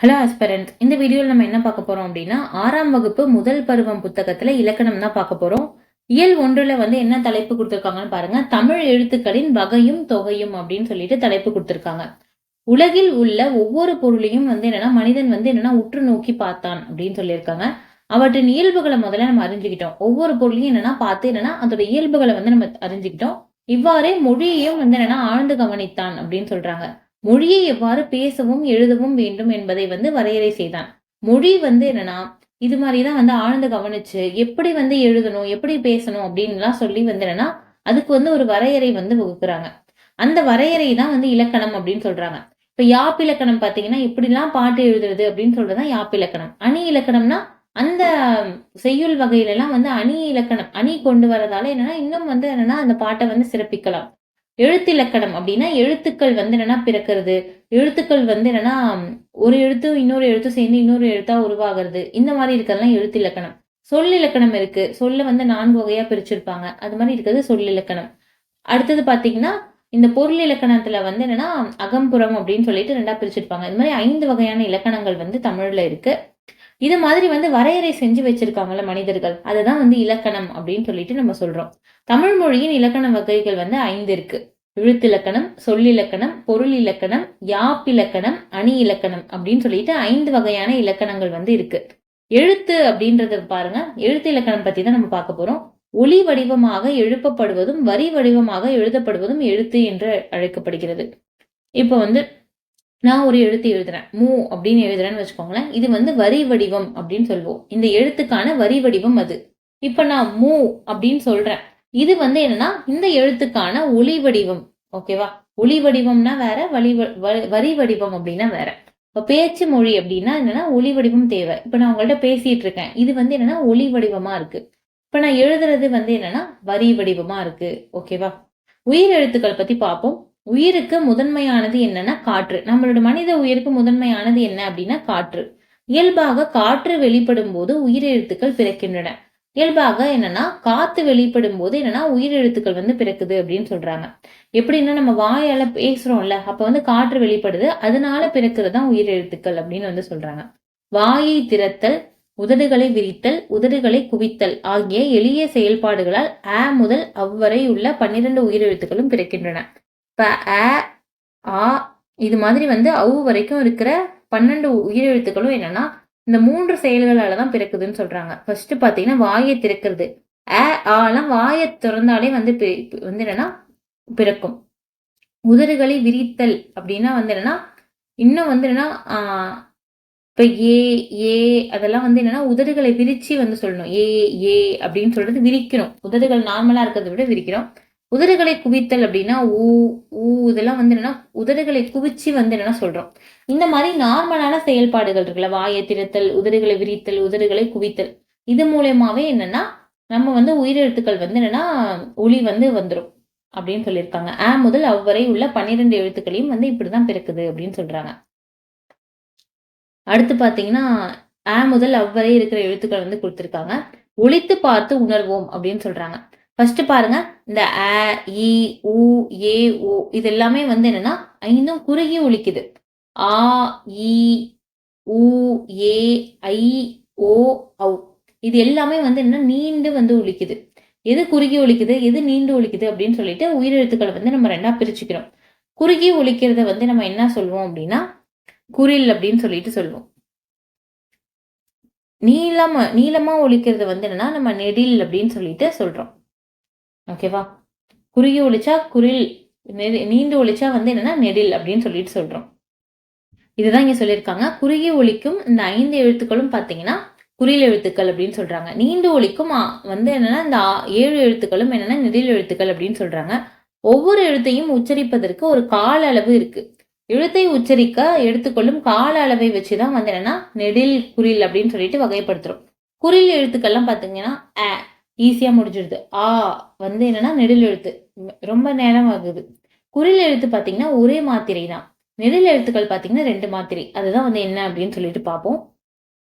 Hello aspirant இந்த வீடியோவில் நம்ம என்ன பார்க்க போகிறோம் அப்படின்னா ஆறாம் வகுப்பு முதல் பருவம் புத்தகத்தில் இலக்கணம் தான் பார்க்க போகிறோம் இயல் ஒன்றில் வந்து என்ன தலைப்பு கொடுத்துருக்காங்கன்னு பாருங்க. தமிழ் எழுத்துக்களின் வகையும் தொகையும் அப்படின்னு சொல்லிட்டு தலைப்பு கொடுத்துருக்காங்க. உலகில் உள்ள ஒவ்வொரு பொருளையும் வந்து என்னன்னா மனிதன் வந்து என்னன்னா உற்று நோக்கி பார்த்தான் அப்படின்னு சொல்லியிருக்காங்க. அவற்றின் இயல்புகளை முதல்ல நம்ம அறிஞ்சுக்கிட்டோம். ஒவ்வொரு பொருளையும் என்னன்னா பார்த்து என்னன்னா அதோட இயல்புகளை வந்து நம்ம அறிஞ்சுக்கிட்டோம். இவ்வாறே மொழியையும் வந்து என்னன்னா ஆழ்ந்து கவனித்தான் அப்படின்னு சொல்றாங்க. மொழியை எவ்வாறு பேசவும் எழுதவும் வேண்டும் என்பதை வந்து வரையறை செய்தான். மொழி வந்து என்னன்னா இது மாதிரி தான் வந்து ஆழ்ந்து கவனிச்சு எப்படி வந்து எழுதணும் எப்படி பேசணும் அப்படின்லாம் சொல்லி வந்து என்னன்னா அதுக்கு வந்து ஒரு வரையறை வந்து வகுக்குறாங்க. அந்த வரையறை தான் வந்து இலக்கணம் அப்படின்னு சொல்றாங்க. இப்ப யாப்பிலக்கணம் பாத்தீங்கன்னா இப்படிலாம் பாட்டு எழுதுறது அப்படின்னு சொல்றதுதான் யாப்பிலக்கணம் அணி இலக்கணம்னா அந்த செய்யுள் வகையில எல்லாம் வந்து அணி இலக்கணம் அணி கொண்டு வரதால என்னன்னா இன்னும் வந்து என்னன்னா அந்த பாட்டை வந்து சிறப்பிக்கலாம். எழுத்திலக்கணம் அப்படின்னா எழுத்துக்கள் வந்து என்னன்னா பிறக்கிறது. எழுத்துக்கள் வந்து என்னன்னா ஒரு எழுத்து இன்னொரு எழுத்து சேர்ந்து இன்னொரு எழுத்தா உருவாகிறது. இந்த மாதிரி இருக்கிறதுலாம் எழுத்திலக்கணம். சொல்லிலக்கணம் இருக்கு. சொல்ல வந்து நான்கு வகையா பிரிச்சிருப்பாங்க. அது மாதிரி இருக்கிறது சொல்லிலக்கணம். அடுத்தது பாத்தீங்கன்னா இந்த பொருள் இலக்கணத்துல வந்து என்னன்னா அகம்புறம் அப்படின்னு சொல்லிட்டு ரெண்டா பிரிச்சிருப்பாங்க. இது மாதிரி ஐந்து வகையான இலக்கணங்கள் வந்து தமிழ்ல இருக்கு. இது மாதிரி வந்து வரையறை செஞ்சு வச்சிருக்காங்கல்ல மனிதர்கள். அதுதான் வந்து இலக்கணம் அப்படின்னு சொல்லிட்டு நம்ம சொல்றோம். தமிழ் மொழியின் இலக்கண வகைகள் வந்து ஐந்து இருக்கு. எழுத்திலக்கணம் சொல்லிலக்கணம் பொருள் இலக்கணம் யாப்பிலக்கணம் அணி இலக்கணம் அப்படின்னு சொல்லிட்டு ஐந்து வகையான இலக்கணங்கள் வந்து இருக்கு. எழுத்து அப்படின்றத பாருங்க. எழுத்து இலக்கணம் பத்தி தான் நம்ம பார்க்க போறோம். ஒளி வடிவமாக எழுப்பப்படுவதும் வரி வடிவமாக எழுதப்படுவதும் எழுத்து என்று அழைக்கப்படுகிறது. இப்போ வந்து நான் ஒரு எழுத்து எழுதுறேன். மூ அப்படின்னு எழுதுறேன்னு வச்சுக்கோங்களேன். இது வந்து வரி வடிவம் அப்படின்னு சொல்லுவோம். இந்த எழுத்துக்கான வரி வடிவம் அது. இப்ப நான் மூ அப்படின்னு சொல்றேன். இது வந்து என்னன்னா இந்த எழுத்துக்கான ஒளி வடிவம். ஓகேவா ஒளி வடிவம்னா வேற வழி வரி வடிவம் அப்படின்னா வேற. இப்போ பேச்சு மொழி அப்படின்னா என்னன்னா ஒளி வடிவம் தேவை. இப்போ நான் உங்கள்ட்ட பேசிட்டு இருக்கேன். இது வந்து என்னன்னா ஒளி வடிவமா இருக்கு. இப்போ நான் எழுதுறது வந்து என்னன்னா வரி வடிவமா இருக்கு. ஓகேவா உயிர் எழுத்துக்கள் பத்தி பார்ப்போம். உயிருக்கு முதன்மையானது என்னன்னா காற்று. நம்மளோட மனித உயிருக்கு முதன்மையானது என்ன அப்படின்னா காற்று. இயல்பாக காற்று வெளிப்படும் போது உயிரெழுத்துக்கள் பிறக்கின்றன. இயல்பாக என்னன்னா காத்து வெளிப்படும் போது என்னன்னா உயிரெழுத்துக்கள் வந்து பிறக்குது அப்படின்னு சொல்றாங்க. எப்படின்னா நம்ம வாயால பேசுறோம்ல அப்ப வந்து காற்று வெளிப்படுது அதனால பிறக்கிறது தான் உயிரெழுத்துக்கள் அப்படின்னு வந்து சொல்றாங்க. வாயை திறத்தல் உதடுகளை விரித்தல் உதடுகளை குவித்தல் ஆகிய எளிய செயல்பாடுகளால் ஆ முதல் அவ்வரை உள்ள பன்னிரண்டு உயிரெழுத்துக்களும் பிறக்கின்றன. ப அ ஆ இது மாதிரி வந்து அவு வரைக்கும் இருக்கிற பன்னெண்டு உயிரெழுத்துக்களும் என்னன்னா இந்த மூன்று செயல்களால தான் பிறக்குதுன்னு சொல்கிறாங்க ஃபஸ்ட்டு பார்த்தீங்கன்னா வாயை திறக்கிறது. அ ஆலாம் வாயை திறந்தாலே வந்து வந்து என்னன்னா பிறக்கும். உதடுகளை விரித்தல் அப்படின்னா வந்து என்னன்னா இன்னும் வந்து என்னன்னா இப்போ ஏ ஏ அதெல்லாம் வந்து என்னன்னா உதடுகளை விரித்து வந்து சொல்லணும். ஏ ஏ அப்படின்னு சொல்கிறது விரிக்கணும். உதடுகள் நார்மலாக இருக்கிறத விட விரிக்கிறோம். உதடுகளை குவித்தல் அப்படின்னா ஊ ஊ இதெல்லாம் வந்து என்னன்னா உதடுகளை குவிச்சு வந்து என்னன்னா சொல்றோம். இந்த மாதிரி நார்மலான செயல்பாடுகள் இருக்குல்ல வாயை திறத்தல் உதடுகளை விரித்தல் உதடுகளை குவித்தல். இது மூலயமாவே என்னன்னா நம்ம வந்து உயிரெழுத்துக்கள் வந்து என்னன்னா ஒளி வந்து வந்துடும் அப்படின்னு சொல்லியிருக்காங்க. ஆ முதல் அவ்வரை உள்ள பன்னிரெண்டு எழுத்துக்களையும் வந்து இப்படிதான் பிறக்குது அப்படின்னு சொல்றாங்க. அடுத்து பாத்தீங்கன்னா ஆ முதல் அவ்வரை இருக்கிற எழுத்துக்கள் வந்து கொடுத்துருக்காங்க. ஒழித்து பார்த்து உணர்வோம் அப்படின்னு சொல்றாங்க. ஃபர்ஸ்ட் பாருங்க இந்த அ இ உ ஏ ஓ இது எல்லாமே வந்து என்னன்னா ஐந்தும் குறுகி ஒழிக்குது ஆ இ உ ஏ ஐ ஓ ஔ. இது எல்லாமே வந்து என்ன நீண்டு வந்து ஒழிக்குது எது குறுகி ஒழிக்குது எது நீண்டு ஒழிக்குது அப்படின்னு சொல்லிட்டு உயிரெழுத்துக்களை வந்து நம்ம ரெண்டா பிரிச்சுக்கிறோம். குறுகி ஒழிக்கிறத வந்து நம்ம என்ன சொல்லுவோம் அப்படின்னா குரில் அப்படின்னு சொல்லிட்டு சொல்லுவோம் நீளமா நீளமா ஒழிக்கிறது வந்து என்னன்னா நம்ம நெடில் அப்படின்னு சொல்லிட்டு சொல்றோம். ஓகேவா குறுகி ஒழிச்சா குரில் நீண்டு ஒழிச்சா வந்து என்னன்னா நெடில் அப்படின்னு சொல்லிட்டு சொல்றோம். இதுதான் இங்க சொல்லியிருக்காங்க. குறுகிய ஒழிக்கும் இந்த ஐந்து எழுத்துக்களும் பாத்தீங்கன்னா குறில் எழுத்துக்கள் அப்படின்னு சொல்றாங்க. நீண்டு ஒழிக்கும் வந்து என்னன்னா இந்த ஏழு எழுத்துக்களும் என்னன்னா நெடில் எழுத்துக்கள் அப்படின்னு சொல்றாங்க. ஒவ்வொரு எழுத்தையும் உச்சரிப்பதற்கு ஒரு கால அளவு இருக்கு. எழுத்தை உச்சரிக்க எடுத்துக்கொள்ளும் கால அளவை வச்சுதான் வந்து என்னன்னா நெடில் குரில் அப்படின்னு சொல்லிட்டு வகைப்படுத்துறோம். குறில் எழுத்துக்கள்லாம் பாத்தீங்கன்னா ஈஸியாக முடிஞ்சிடுது ஆ வந்து என்னென்னா நெடில் எழுத்து. ரொம்ப நேரம் ஆகுது குரில் எழுத்து பார்த்தீங்கன்னா ஒரே மாத்திரை தான். நெடில் எழுத்துக்கள் பார்த்தீங்கன்னா ரெண்டு மாத்திரை. அதுதான் வந்து என்ன அப்படின்னு சொல்லிட்டு பார்ப்போம்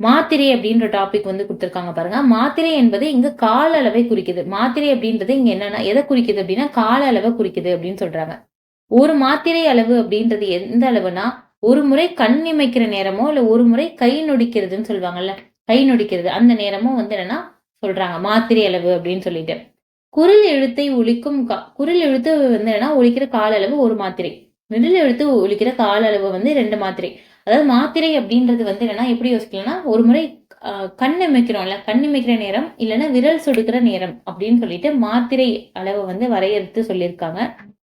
மாத்திரை அப்படின்ற டாபிக் வந்து கொடுத்துருக்காங்க பாருங்க. மாத்திரை என்பது இங்க கால அளவை குறிக்குது. மாத்திரை அப்படின்றது இங்க என்னன்னா எதை குறிக்குது அப்படின்னா கால அளவை குறிக்குது அப்படின்னு சொல்றாங்க. ஒரு மாத்திரை அளவு அப்படின்றது எந்த அளவுனா ஒரு முறை கண் இமைக்கிற நேரமோ இல்ல ஒரு முறை கை நொடிக்கிறதுன்னு சொல்லுவாங்கல்ல கை நொடிக்கிறது. அந்த நேரமும் வந்து என்னன்னா சொல்றாங்க மாத்திரை அளவு அப்படின்னு சொல்லிட்டு. குரல் எழுத்தை ஒழிக்கும் கா- குரல் எழுத்து வந்து என்னன்னா ஒழிக்கிற கால அளவு ஒரு மாத்திரை. நெடில் எழுத்து ஒழிக்கிற கால அளவு வந்து ரெண்டு மாத்திரை. அதாவது மாத்திரை அப்படின்றது வந்து என்னன்னா எப்படி யோசிக்கலாம்னா ஒரு முறை கண் இமைக்கிறோம்ல கண் இமைக்கிற நேரம் இல்லைன்னா விரல் சொடுக்கிற நேரம் அப்படின்னு சொல்லிட்டு மாத்திரை அளவை வந்து வரையறுத்து சொல்லியிருக்காங்க.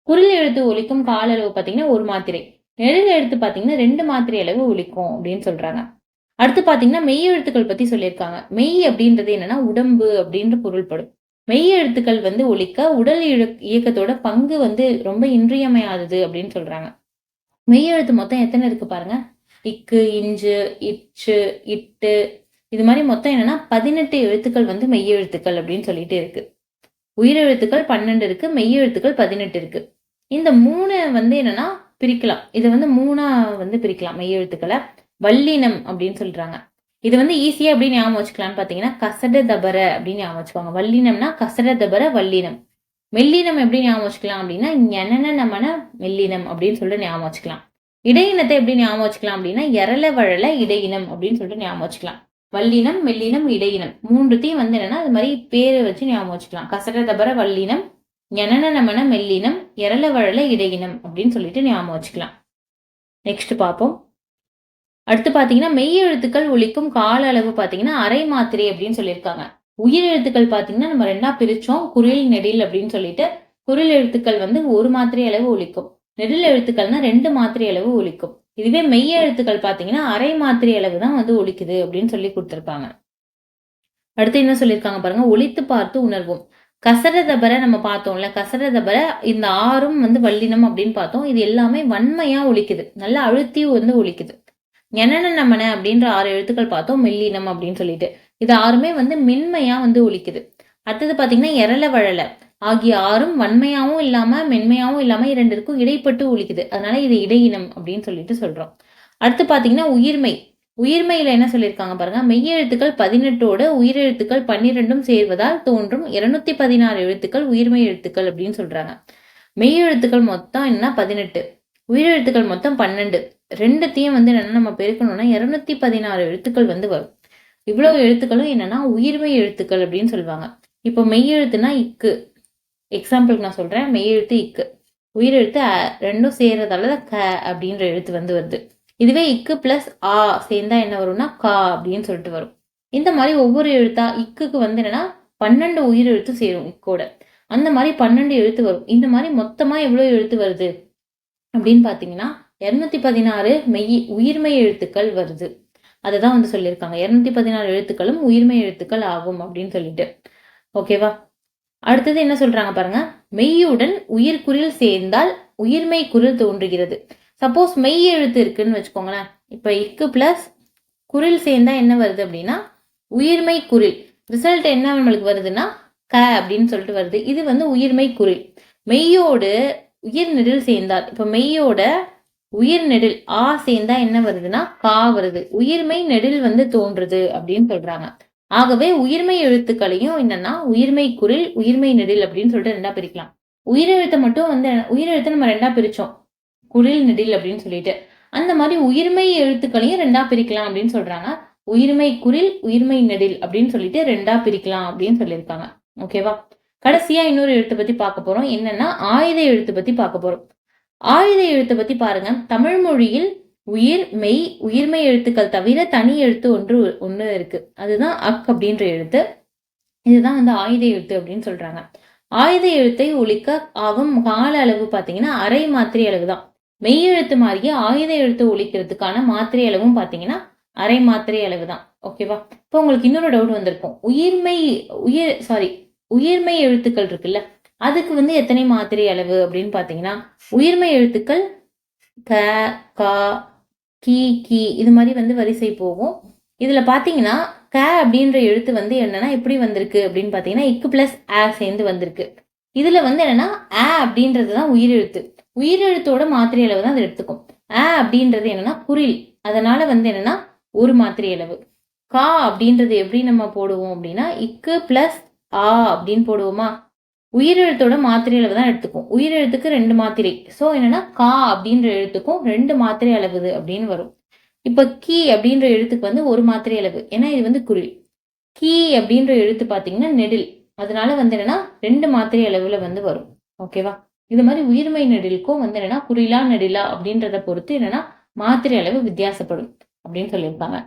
குரல் எழுத்து ஒழிக்கும் கால அளவு பார்த்தீங்கன்னா ஒரு மாத்திரை. நிழல் எழுத்து பார்த்தீங்கன்னா ரெண்டு மாத்திரை அளவு ஒழிக்கும் அப்படின்னு சொல்றாங்க. அடுத்து பார்த்தீங்கன்னா மெய் எழுத்துக்கள் பற்றி சொல்லியிருக்காங்க. மெய் அப்படின்றது என்னன்னா உடம்பு அப்படின்ற பொருள்படும். மெய் எழுத்துக்கள் வந்து ஒழிக்க உடல் இழு- இயக்கத்தோட பங்கு வந்து ரொம்ப இன்றியமையாதது அப்படின்னு சொல்றாங்க. மெய் எழுத்து மொத்தம் எத்தனை இருக்கு பாருங்க. இக்கு இஞ்சு இச்சு இட்டு. இது மாதிரி மொத்தம் என்னன்னா பதினெட்டு எழுத்துக்கள் வந்து மெய் எழுத்துக்கள் அப்படின்னு சொல்லிட்டு இருக்கு. உயிரெழுத்துக்கள் பன்னெண்டு இருக்கு மெய் எழுத்துக்கள் பதினெட்டு இருக்கு. இந்த மூணு வந்து என்னன்னா பிரிக்கலாம். இதை வந்து மூணா வந்து பிரிக்கலாம் மெய் எழுத்துக்களை. வல்லினம் அப்படின்னு சொல்றாங்க. இது வந்து ஈஸியா எப்படி ஞாபகம் வச்சுக்கலாம்னு பாத்தீங்கன்னா கசட தபர அப்படின்னு ஞாபகம் வச்சுக்கோங்க. வல்லினம்னா கசட தபர வல்லினம். மெல்லினம் எப்படி ஞாபகம் வச்சுக்கலாம் அப்படின்னா ஞனன நமன மெல்லினம் அப்படின்னு சொல்லிட்டு ஞாபகம் வச்சுக்கலாம். இடையினத்தை எப்படி ஞாபகம் வச்சுக்கலாம் அப்படின்னா எரல வழல இடையினம் அப்படின்னு சொல்லிட்டு ஞாபகம் வச்சுக்கலாம். வல்லினம் மெல்லினம் இடையினம். மூன்றுத்தையும் வந்து என்னன்னா அது மாதிரி பேரை வச்சு ஞாபகம் வச்சுக்கலாம். கசட தபர வல்லினம் ஞனன நமன மெல்லினம் எரல வழல இடையினம் அப்படின்னு சொல்லிட்டு ஞாபகம் வச்சுக்கலாம். நெக்ஸ்ட் பார்ப்போம். அடுத்து பார்த்தீங்கன்னா மெய் எழுத்துக்கள் ஒழிக்கும் கால அளவு பார்த்தீங்கன்னா அரை மாத்திரை அப்படின்னு சொல்லியிருக்காங்க. உயிர் எழுத்துக்கள் பார்த்தீங்கன்னா நம்ம ரெண்டா பிரிச்சோம். குரில் நெடில் அப்படின்னு சொல்லிட்டு குரில் எழுத்துக்கள் வந்து ஒரு மாத்திரை அளவு ஒழிக்கும் நெடில் எழுத்துக்கள்னா ரெண்டு மாத்திரை அளவு ஒழிக்கும் இதுவே மெய் எழுத்துக்கள் பார்த்தீங்கன்னா அரை மாத்திரை அளவு தான் வந்து ஒழிக்குது அப்படின்னு சொல்லி கொடுத்துருப்பாங்க அடுத்து என்ன சொல்லியிருக்காங்க பாருங்க ஒழித்து பார்த்து உணர்வோம். கசரதபரை நம்ம பார்த்தோம்ல கசரதபரை இந்த ஆறும் வந்து வல்லினம் அப்படின்னு பார்த்தோம். இது எல்லாமே வன்மையா ஒழிக்குது நல்லா அழுத்தி வந்து ஒழிக்குது என்னென்ன நமன அப்படின்ற ஆறு எழுத்துக்கள் பார்த்தோம் மெல்லினம் அப்படின்னு சொல்லிட்டு. இது ஆறுமே வந்து மென்மையா வந்து ஒழிக்குது அடுத்தது பார்த்தீங்கன்னா எரல வழல ஆகிய ஆறும் வன்மையாவும் இல்லாம மென்மையாவும் இல்லாம இரண்டிற்கும் இடைப்பட்டு ஒழிக்குது அதனால இது இடையினம் அப்படின்னு சொல்லிட்டு சொல்றோம். அடுத்து பாத்தீங்கன்னா உயிர்மை. உயிர்மையில என்ன சொல்லியிருக்காங்க பாருங்க மெய்யெழுத்துக்கள் பதினெட்டோட உயிரெழுத்துக்கள் பன்னிரெண்டும் சேர்வதால் தோன்றும் இருநூத்தி பதினாறு எழுத்துக்கள் உயிர்மை எழுத்துக்கள் அப்படின்னு சொல்றாங்க. மெய்யெழுத்துக்கள் மொத்தம் என்ன பதினெட்டு. உயிரெழுத்துக்கள் மொத்தம் பன்னெண்டு. ரெண்டுத்தையும் வந்து என்னென்னா நம்ம பெருக்கணும்னா இரநூத்தி பதினாறு எழுத்துக்கள் வந்து வரும். இவ்வளோ எழுத்துக்களும் என்னென்னா உயிர்மை எழுத்துக்கள் அப்படின்னு சொல்லுவாங்க. இப்போ மெய் எழுத்துனா இக்கு எக்ஸாம்பிளுக்கு நான் சொல்கிறேன் மெய் எழுத்து இக்கு. உயிரெழுத்து ரெண்டும் சேர்றதால தான் க அப்படின்ற எழுத்து வந்து வருது. இதுவே இக்கு பிளஸ் ஆ சேர்ந்தா என்ன வரும்னா கா அப்படின்னு சொல்லிட்டு வரும். இந்த மாதிரி ஒவ்வொரு எழுத்தா இக்குக்கு வந்து என்னன்னா பன்னெண்டு உயிர் எழுத்து சேரும் இக்கோட. அந்த மாதிரி பன்னெண்டு எழுத்து வரும். இந்த மாதிரி மொத்தமாக எவ்வளோ எழுத்து வருது? அப்படின்னு பார்த்தீங்கன்னா இருநூத்தி பதினாறு மெய் உயிர்மை எழுத்துக்கள் வருது. அதை தான் வந்து சொல்லியிருக்காங்க. இரநூத்தி பதினாறு எழுத்துக்களும் உயிர்மை எழுத்துக்கள் ஆகும் அப்படின்னு சொல்லிட்டு. ஓகேவா அடுத்தது என்ன சொல்றாங்க பாருங்க. மெய்யுடன் உயிர்குறில் சேர்ந்தால் உயிர்மை குரில் தோன்றுகிறது. சப்போஸ் மெய் எழுத்து இருக்குன்னு வச்சுக்கோங்களேன். இப்போ இக்கு பிளஸ் குரில் சேர்ந்தா என்ன வருது அப்படின்னா உயிர்மை குரில் ரிசல்ட் என்ன நம்மளுக்கு வருதுன்னா க அப்படின்னு சொல்லிட்டு வருது. இது வந்து உயிர்மை குரில் மெய்யோடு உயிர் நெடில் சேர்ந்தால். இப்ப மெய்யோட உயிர் நெடில் ஆ சேர்ந்தா என்ன வருதுன்னா கா வருது. உயிர்மை நெடில் வந்து தோன்றுது அப்படின்னு சொல்றாங்க. ஆகவே உயிர்மை எழுத்துக்களையும் என்னன்னா உயிர்மை குரில் உயிர்மை நெடில் அப்படின்னு சொல்லிட்டு ரெண்டா பிரிக்கலாம். உயிரெழுத்தை மட்டும் வந்து உயிரெழுத்தை நம்ம ரெண்டா பிரிச்சோம். குரில் நெடில் அப்படின்னு சொல்லிட்டு. அந்த மாதிரி உயிர்மை எழுத்துக்களையும் ரெண்டா பிரிக்கலாம் அப்படின்னு சொல்றாங்க. உயிர்மை குரில் உயிர்மை நெடில் அப்படின்னு சொல்லிட்டு ரெண்டா பிரிக்கலாம் அப்படின்னு சொல்லியிருக்காங்க. ஓகேவா? கடைசியா இன்னொரு எழுத்து பத்தி பார்க்க போறோம். என்னன்னா ஆயுத எழுத்து பத்தி பார்க்க போறோம். ஆயுத எழுத்து பத்தி பாருங்க. தமிழ் மொழியில் உயிர் மெய் உயிர்மை எழுத்துக்கள் தவிர தனி எழுத்து ஒன்று ஒன்று இருக்கு. அதுதான் அக் அப்படின்ற எழுத்து. இதுதான் வந்து ஆயுத எழுத்து அப்படின்னு சொல்றாங்க. ஆயுத எழுத்தை ஒழிக்க ஆகும் கால அளவு பாத்தீங்கன்னா அரை மாத்திரை அளவு தான் மெய் எழுத்து மாதிரியே ஆயுத எழுத்து ஒழிக்கிறதுக்கான மாத்திரை அளவும் பாத்தீங்கன்னா அரை மாத்திரை அளவு தான் ஓகேவா இப்போ உங்களுக்கு இன்னொரு டவுட் வந்திருக்கும். உயிர்மை உயிர் சாரி உயிர்மை எழுத்துக்கள் இருக்குல்ல அதுக்கு வந்து எத்தனை மாத்திரை அளவு அப்படின்னு பார்த்தீங்கன்னா உயிர்மை எழுத்துக்கள் க கா கி கி இது மாதிரி வந்து வரிசை போகும். இதில் பார்த்தீங்கன்னா க அப்படின்ற எழுத்து வந்து என்னன்னா எப்படி வந்திருக்கு அப்படின்னு பார்த்தீங்கன்னா இக்கு பிளஸ் ஆ சேர்ந்து வந்திருக்கு. இதில் வந்து என்னன்னா ஆ அப்படின்றது தான் உயிரெழுத்து. உயிரெழுத்தோட மாத்திரை அளவு தான் அது எடுத்துக்கும். ஆ அப்படின்றது என்னன்னா குரில் அதனால வந்து என்னன்னா ஒரு மாத்திரை அளவு. கா அப்படின்றது எப்படி நம்ம போடுவோம் அப்படின்னா இக்கு பிளஸ் ஆ அப்படின்னு போடுவோமா? உயிரெழுத்தோட மாத்திரை அளவு தான் எடுத்துக்கும் உயிரெழுத்துக்கு ரெண்டு மாத்திரை. ஸோ என்னன்னா கா அப்படின்ற எழுத்துக்கும் ரெண்டு மாத்திரை அளவுது அப்படின்னு வரும். இப்போ கீ அப்படின்ற எழுத்துக்கு வந்து ஒரு மாத்திரை அளவு. ஏன்னா இது வந்து குரில் கீ அப்படின்ற எழுத்து பார்த்தீங்கன்னா நெடில். அதனால வந்து என்னன்னா ரெண்டு மாத்திரை அளவுல வந்து வரும். ஓகேவா இது மாதிரி உயிர்மை நெடிலுக்கும் வந்து என்னன்னா குறிலா நெடிலா அப்படின்றத பொறுத்து என்னன்னா மாத்திரை அளவு வித்தியாசப்படும் அப்படின்னு சொல்லியிருப்பாங்க.